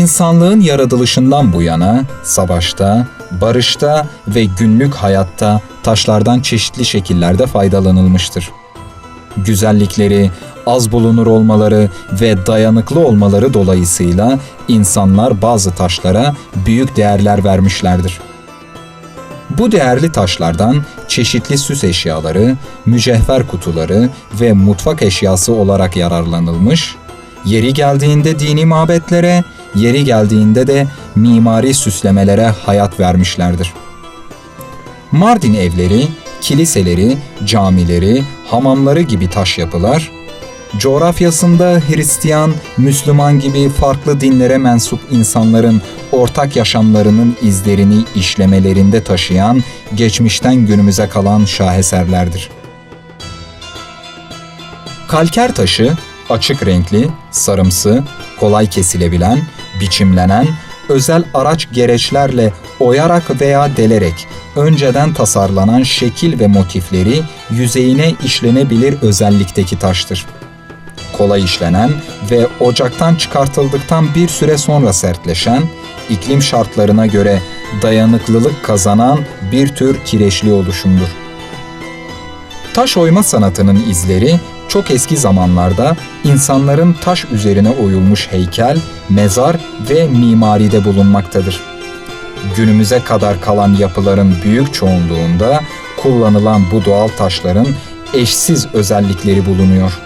İnsanlığın yaratılışından bu yana savaşta, barışta ve günlük hayatta taşlardan çeşitli şekillerde faydalanılmıştır. Güzellikleri, az bulunur olmaları ve dayanıklı olmaları dolayısıyla insanlar bazı taşlara büyük değerler vermişlerdir. Bu değerli taşlardan çeşitli süs eşyaları, mücevher kutuları ve mutfak eşyası olarak yararlanılmış, yeri geldiğinde dini mabetlere, yeri geldiğinde de mimari süslemelere hayat vermişlerdir. Mardin evleri, kiliseleri, camileri, hamamları gibi taş yapılar, coğrafyasında Hristiyan, Müslüman gibi farklı dinlere mensup insanların ortak yaşamlarının izlerini işlemelerinde taşıyan, geçmişten günümüze kalan şaheserlerdir. Kalker taşı açık renkli, sarımsı, kolay kesilebilen, biçimlenen, özel araç gereçlerle oyarak veya delerek önceden tasarlanan şekil ve motifleri yüzeyine işlenebilir özellikteki taştır. Kolay işlenen ve ocaktan çıkartıldıktan bir süre sonra sertleşen, iklim şartlarına göre dayanıklılık kazanan bir tür kireçli oluşumdur. Taş oyma sanatının izleri çok eski zamanlarda insanların taş üzerine oyulmuş heykel, mezar ve mimaride bulunmaktadır. Günümüze kadar kalan yapıların büyük çoğunluğunda kullanılan bu doğal taşların eşsiz özellikleri bulunuyor.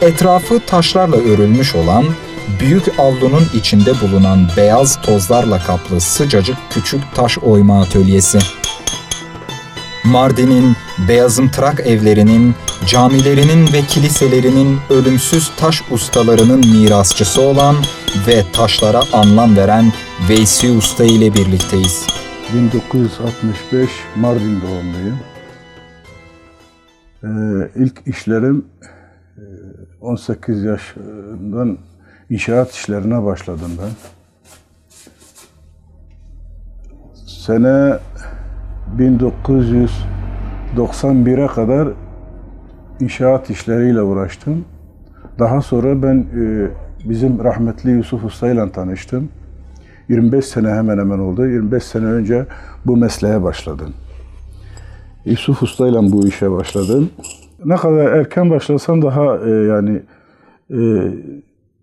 Etrafı taşlarla örülmüş olan, büyük avlunun içinde bulunan beyaz tozlarla kaplı sıcacık küçük taş oyma atölyesi. Mardin'in, Beyazımtırak evlerinin, camilerinin ve kiliselerinin ölümsüz taş ustalarının mirasçısı olan ve taşlara anlam veren Veysi Usta ile birlikteyiz. 1965 Mardin doğumluyum. Ee, ilk işlerim e, 18 yaşından inşaat işlerine başladım ben. Sene 1991'e kadar inşaat işleriyle uğraştım. Daha sonra ben e, bizim rahmetli Yusuf Usta ile tanıştım. 25 sene hemen hemen oldu. 25 sene önce bu mesleğe başladım. Yusuf Usta ile bu işe başladım. Ne kadar erken başlasan daha e, yani e,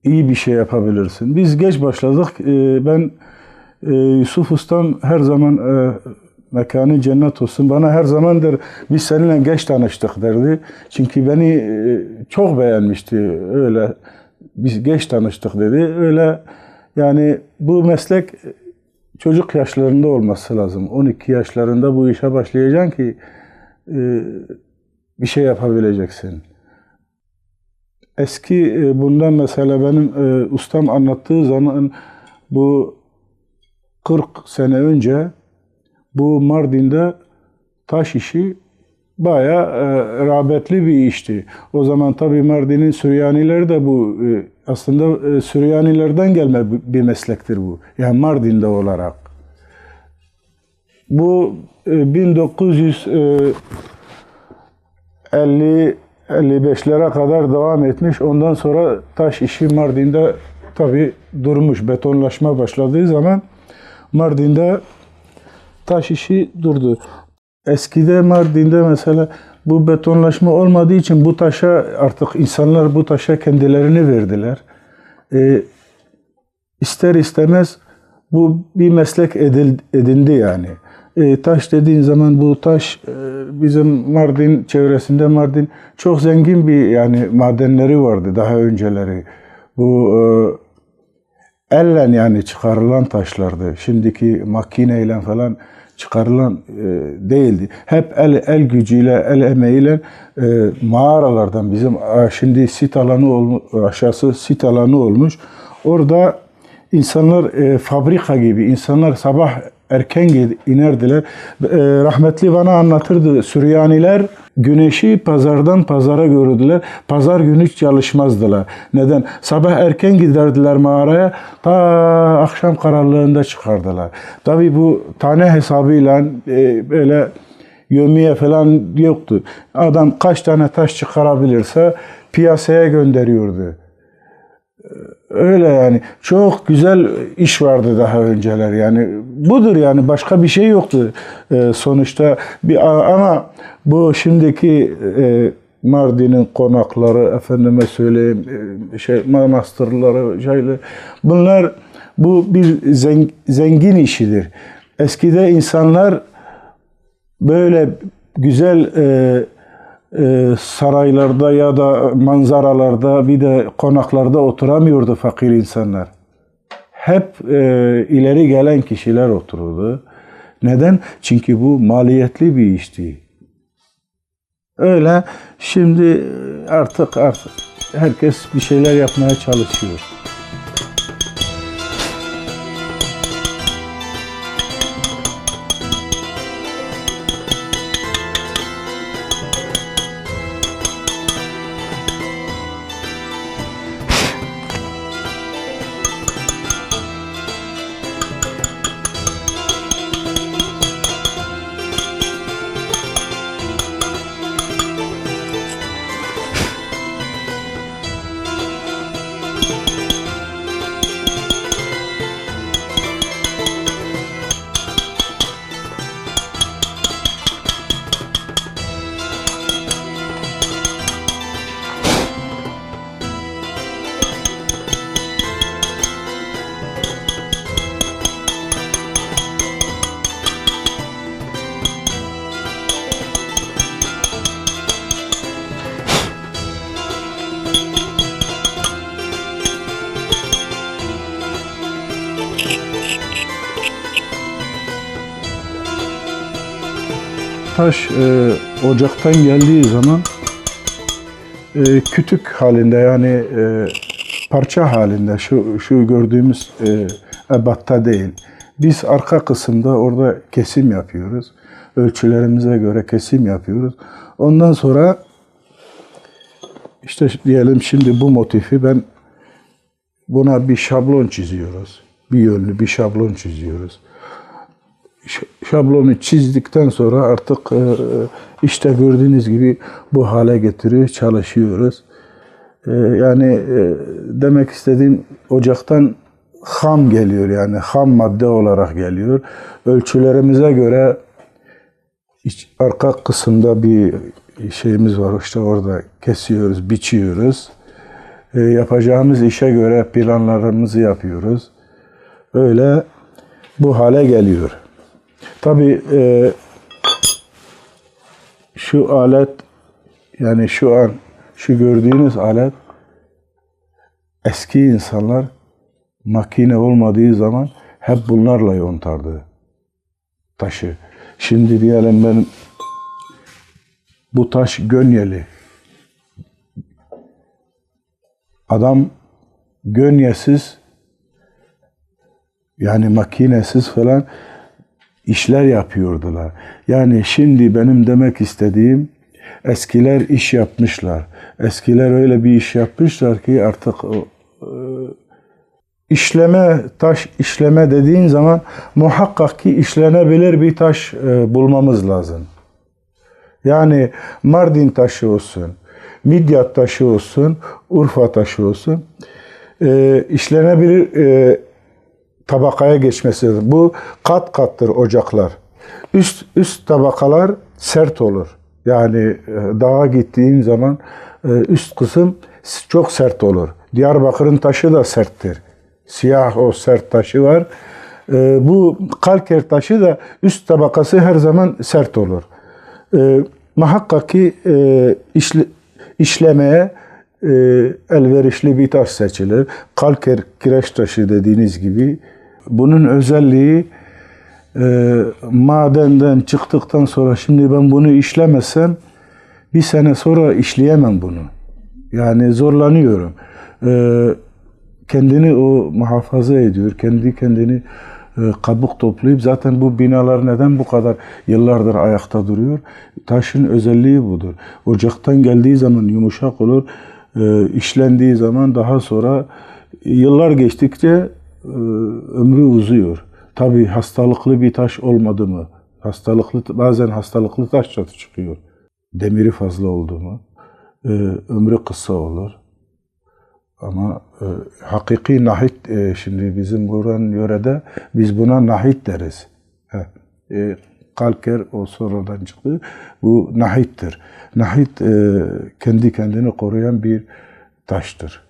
iyi bir şey yapabilirsin. Biz geç başladık. E, ben e, Yusuf Usta'm her zaman e, mekanı cennet olsun. Bana her zaman der biz seninle geç tanıştık derdi. Çünkü beni e, çok beğenmişti. Öyle biz geç tanıştık dedi. Öyle yani bu meslek çocuk yaşlarında olması lazım. 12 yaşlarında bu işe başlayacaksın ki e, bir şey yapabileceksin. Eski e, bundan mesela benim e, ustam anlattığı zaman bu 40 sene önce bu Mardin'de taş işi bayağı e, rağbetli bir işti. O zaman tabii Mardin'in Süryanileri de bu e, aslında e, Süryanilerden gelme bir meslektir bu. Yani Mardin'de olarak. Bu e, 1900 e, 50 55'lere kadar devam etmiş. Ondan sonra taş işi Mardin'de tabii durmuş. Betonlaşma başladığı zaman Mardin'de taş işi durdu. Eskide Mardin'de mesela bu betonlaşma olmadığı için bu taşa artık insanlar bu taşa kendilerini verdiler. E, ister istemez bu bir meslek edil, edindi yani. E, taş dediğin zaman bu taş e, bizim Mardin çevresinde Mardin çok zengin bir yani madenleri vardı daha önceleri. Bu e, elle yani çıkarılan taşlardı. Şimdiki makineyle falan çıkarılan e, değildi. Hep el el gücüyle, el emeğiyle e, mağaralardan bizim şimdi sit alanı olmuş, aşağısı sit alanı olmuş. Orada insanlar e, fabrika gibi, insanlar sabah erken inerdiler. E, rahmetli bana anlatırdı. Süryaniler güneşi pazardan pazara görürdüler. Pazar günü hiç çalışmazdılar. Neden? Sabah erken giderdiler mağaraya. Ta akşam karanlığında çıkardılar. Tabi bu tane hesabıyla e, böyle yömiye falan yoktu. Adam kaç tane taş çıkarabilirse piyasaya gönderiyordu. Öyle yani. Çok güzel iş vardı daha önceler. Yani budur yani. Başka bir şey yoktu Ee, sonuçta. Bir ama bu şimdiki e, Mardin'in konakları efendime söyleyeyim e, şey manastırları şeyle bunlar bu bir zen- zengin işidir. Eskide insanlar böyle güzel e, e, saraylarda ya da manzaralarda bir de konaklarda oturamıyordu fakir insanlar. Hep e, ileri gelen kişiler otururdu. Neden? Çünkü bu maliyetli bir işti. Öyle şimdi artık artık herkes bir şeyler yapmaya çalışıyor. Taş e, ocaktan geldiği zaman e, kütük halinde yani e, parça halinde şu şu gördüğümüz e, ebatta değil. Biz arka kısımda orada kesim yapıyoruz. Ölçülerimize göre kesim yapıyoruz. Ondan sonra işte diyelim şimdi bu motifi ben buna bir şablon çiziyoruz. Bir yönlü bir şablon çiziyoruz şablonu çizdikten sonra artık e, işte gördüğünüz gibi bu hale getiriyor, çalışıyoruz. E, Yani e, demek istediğim ocaktan ham geliyor yani ham madde olarak geliyor. Ölçülerimize göre iç- arka kısımda bir şeyimiz var işte orada kesiyoruz, biçiyoruz. E, yapacağımız işe göre planlarımızı yapıyoruz. Öyle bu hale geliyor. Tabii e, şu alet yani şu an şu gördüğünüz alet eski insanlar makine olmadığı zaman hep bunlarla yontardı taşı. Şimdi diyelim ben bu taş gönyeli. Adam gönyesiz yani makinesiz falan işler yapıyordular. Yani şimdi benim demek istediğim eskiler iş yapmışlar. Eskiler öyle bir iş yapmışlar ki artık e, işleme, taş işleme dediğin zaman muhakkak ki işlenebilir bir taş e, bulmamız lazım. Yani Mardin taşı olsun, Midyat taşı olsun, Urfa taşı olsun e, işlenebilir tabakaya geçmesi. Bu kat kattır ocaklar. Üst üst tabakalar sert olur. Yani e, dağa gittiğin zaman e, üst kısım çok sert olur. Diyarbakır'ın taşı da serttir. Siyah o sert taşı var. E, Bu kalker taşı da üst tabakası her zaman sert olur. Muhakkak ki işle- işlemeye elverişli bir taş seçilir. Kalker kireç taşı dediğiniz gibi. Bunun özelliği e, madenden çıktıktan sonra şimdi ben bunu işlemesem bir sene sonra işleyemem bunu. Yani zorlanıyorum. E, kendini o muhafaza ediyor. Kendi kendini e, kabuk toplayıp zaten bu binalar neden bu kadar yıllardır ayakta duruyor? Taşın özelliği budur. Ocaktan geldiği zaman yumuşak olur. E, işlendiği zaman daha sonra yıllar geçtikçe ömrü uzuyor. Tabii hastalıklı bir taş olmadı mı? Hastalıklı bazen hastalıklı taş da çıkıyor. Demiri fazla oldu mu? e, ömrü kısa olur. Ama e, hakiki nahit e, şimdi bizim buranın yörede biz buna nahit deriz. E, kalker o sonradan çıktı. Bu nahittir. Nahit e, kendi kendini koruyan bir taştır.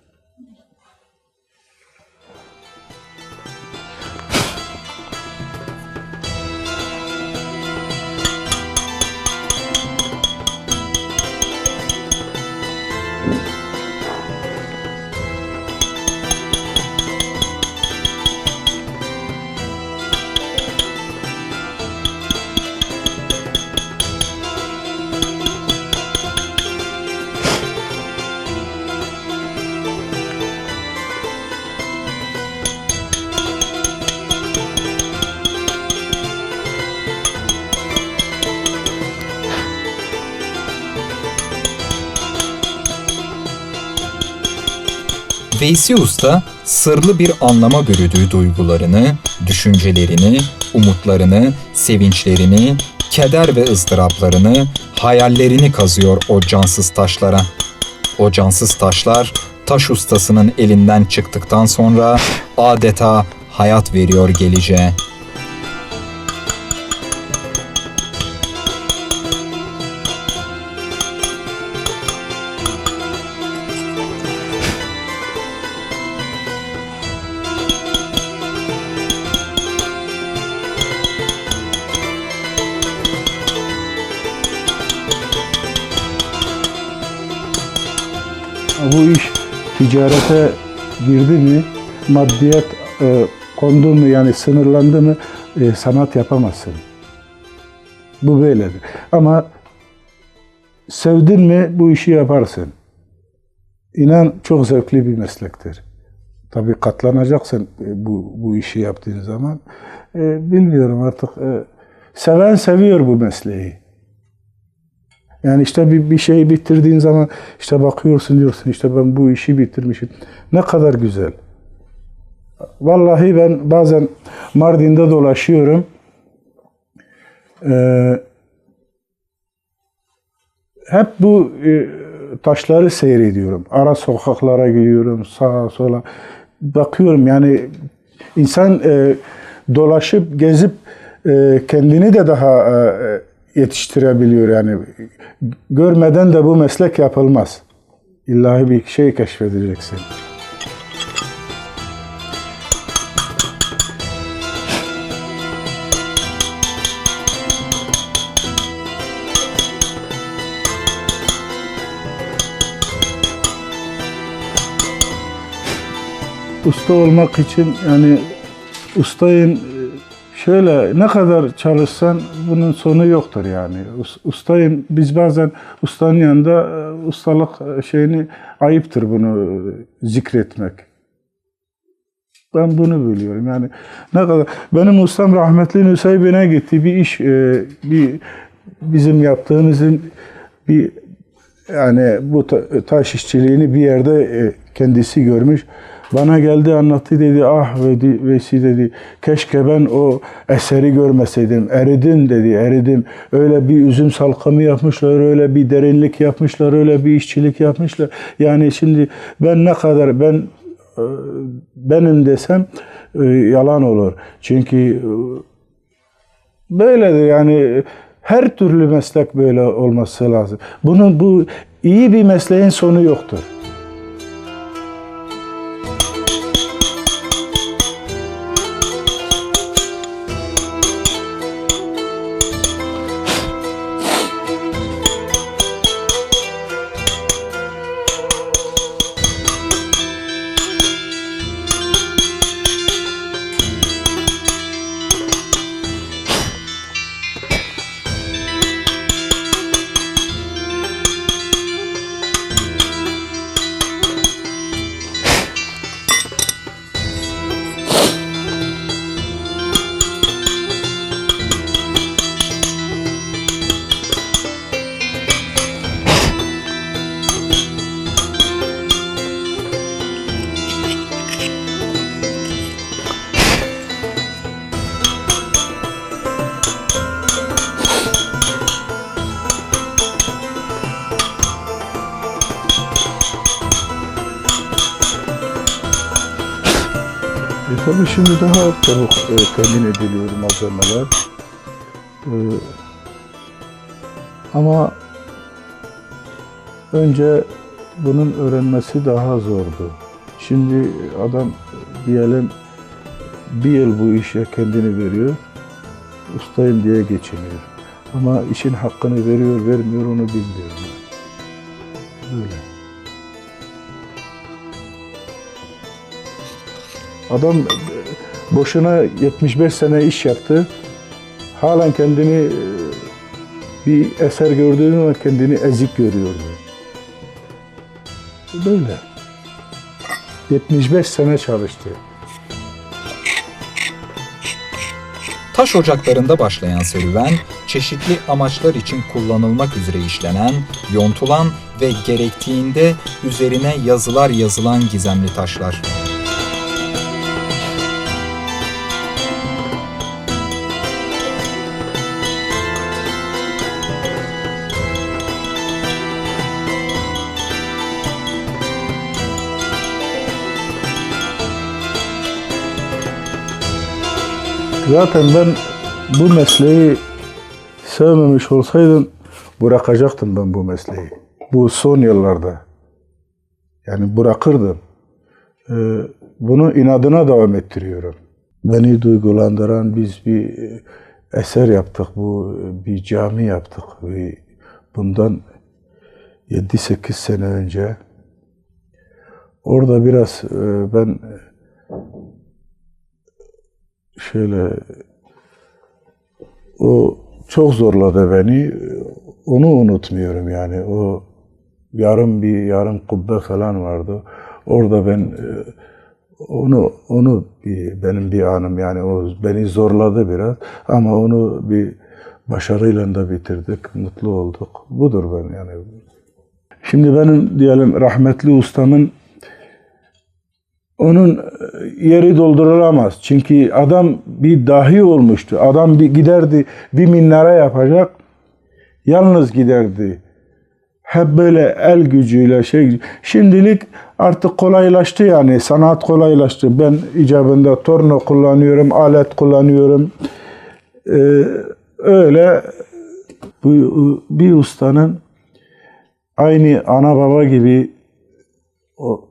Veysi Usta sırlı bir anlama bürüdüğü duygularını, düşüncelerini, umutlarını, sevinçlerini, keder ve ızdıraplarını, hayallerini kazıyor o cansız taşlara. O cansız taşlar taş ustasının elinden çıktıktan sonra adeta hayat veriyor geleceğe. Bu iş ticarete girdi mi, maddiyat e, kondu mu yani sınırlandı mı e, sanat yapamazsın. Bu böyledir. Ama sevdin mi bu işi yaparsın. İnan çok zevkli bir meslektir. Tabii katlanacaksın e, bu, bu işi yaptığın zaman. E, bilmiyorum artık. E, seven seviyor bu mesleği. Yani işte bir, bir şeyi bitirdiğin zaman işte bakıyorsun diyorsun işte ben bu işi bitirmişim. Ne kadar güzel. Vallahi ben bazen Mardin'de dolaşıyorum. Ee, hep bu e, taşları seyrediyorum. Ara sokaklara gidiyorum sağa sola. Bakıyorum yani insan e, dolaşıp gezip e, kendini de daha e, yetiştirebiliyor yani. Görmeden de bu meslek yapılmaz. İllahi bir şey keşfedeceksin. Usta olmak için yani ustayın Şöyle ne kadar çalışsan bunun sonu yoktur yani. Ustayım biz bazen ustanın yanında e, ustalık şeyini ayıptır bunu zikretmek. Ben bunu biliyorum yani ne kadar benim ustam rahmetli Nüseybin'e gitti bir iş e, bir bizim yaptığımızın bir yani bu taş işçiliğini bir yerde e, kendisi görmüş. Bana geldi anlattı dedi ah dedi, Vesi dedi keşke ben o eseri görmeseydim. Eridim dedi eridim. Öyle bir üzüm salkamı yapmışlar, öyle bir derinlik yapmışlar, öyle bir işçilik yapmışlar. Yani şimdi ben ne kadar ben e, benim desem e, yalan olur. Çünkü e, böyledir yani her türlü meslek böyle olması lazım. Bunun bu iyi bir mesleğin sonu yoktur. Tabii şimdi daha çabuk e, temin ediliyor malzemeler. E, ama önce bunun öğrenmesi daha zordu. Şimdi adam diyelim bir yıl bu işe kendini veriyor, ustayım diye geçiniyor. Ama işin hakkını veriyor, vermiyor onu bilmiyorum. Böyle. Adam e, boşuna 75 sene iş yaptı. Halen kendini e, bir eser gördüğü zaman kendini ezik görüyordu. Böyle. 75 sene çalıştı. Taş ocaklarında başlayan serüven, çeşitli amaçlar için kullanılmak üzere işlenen, yontulan ve gerektiğinde üzerine yazılar yazılan gizemli taşlar. Zaten ben bu mesleği sevmemiş olsaydım bırakacaktım ben bu mesleği. Bu son yıllarda. Yani bırakırdım. Ee, bunu inadına devam ettiriyorum. Beni duygulandıran biz bir e, eser yaptık. Bu bir cami yaptık. Bundan 7-8 sene önce. Orada biraz e, ben şöyle o çok zorladı beni. Onu unutmuyorum yani. O yarım bir yarım kubbe falan vardı. Orada ben e, onu onu bir, benim bir anım yani o beni zorladı biraz ama onu bir başarıyla da bitirdik. Mutlu olduk. Budur ben yani. Şimdi benim diyelim rahmetli ustamın onun e, yeri doldurulamaz. Çünkü adam bir dahi olmuştu. Adam bir giderdi bir minare yapacak. Yalnız giderdi. Hep böyle el gücüyle şey. Şimdilik artık kolaylaştı yani. Sanat kolaylaştı. Ben icabında torna kullanıyorum, alet kullanıyorum. Ee, öyle bu, bir ustanın aynı ana baba gibi o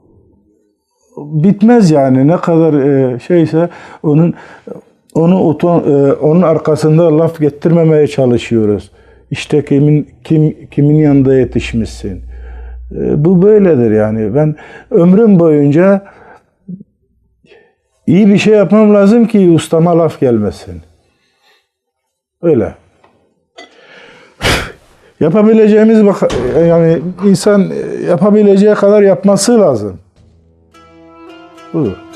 bitmez yani ne kadar e, şeyse onun onu e, onun arkasında laf getirmemeye çalışıyoruz. İşte kimin kim kimin yanında yetişmişsin. E, bu böyledir yani. Ben ömrüm boyunca iyi bir şey yapmam lazım ki ustama laf gelmesin. Öyle. Yapabileceğimiz yani insan yapabileceği kadar yapması lazım. Budur.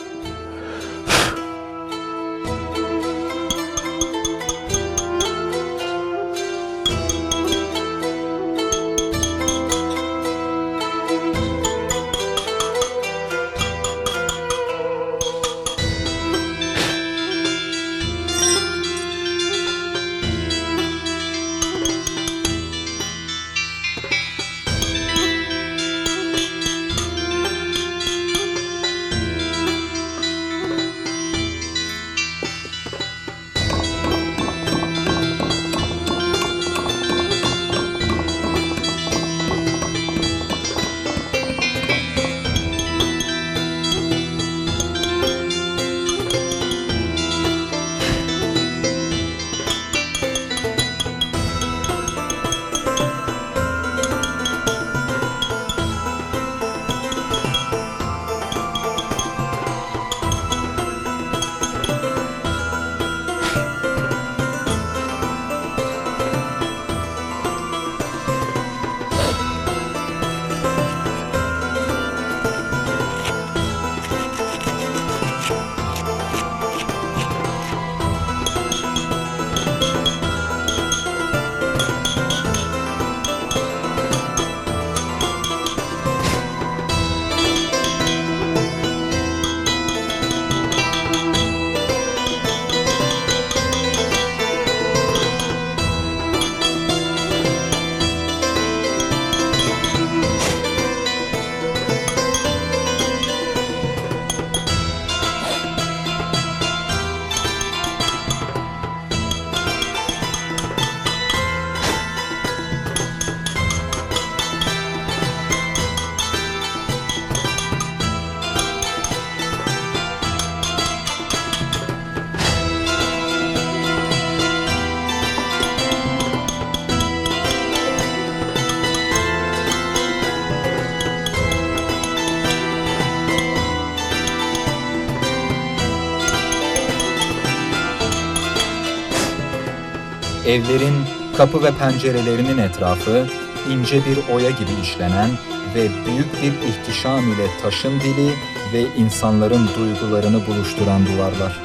Evlerin kapı ve pencerelerinin etrafı ince bir oya gibi işlenen ve büyük bir ihtişam ile taşın dili ve insanların duygularını buluşturan duvarlar.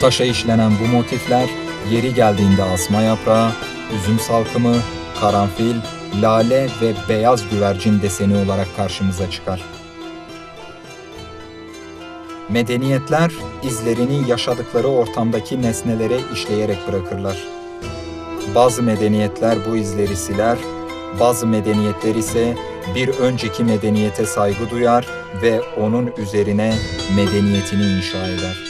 Taşa işlenen bu motifler yeri geldiğinde asma yaprağı, üzüm salkımı, karanfil, lale ve beyaz güvercin deseni olarak karşımıza çıkar. Medeniyetler izlerini yaşadıkları ortamdaki nesnelere işleyerek bırakırlar. Bazı medeniyetler bu izleri siler, bazı medeniyetler ise bir önceki medeniyete saygı duyar ve onun üzerine medeniyetini inşa eder.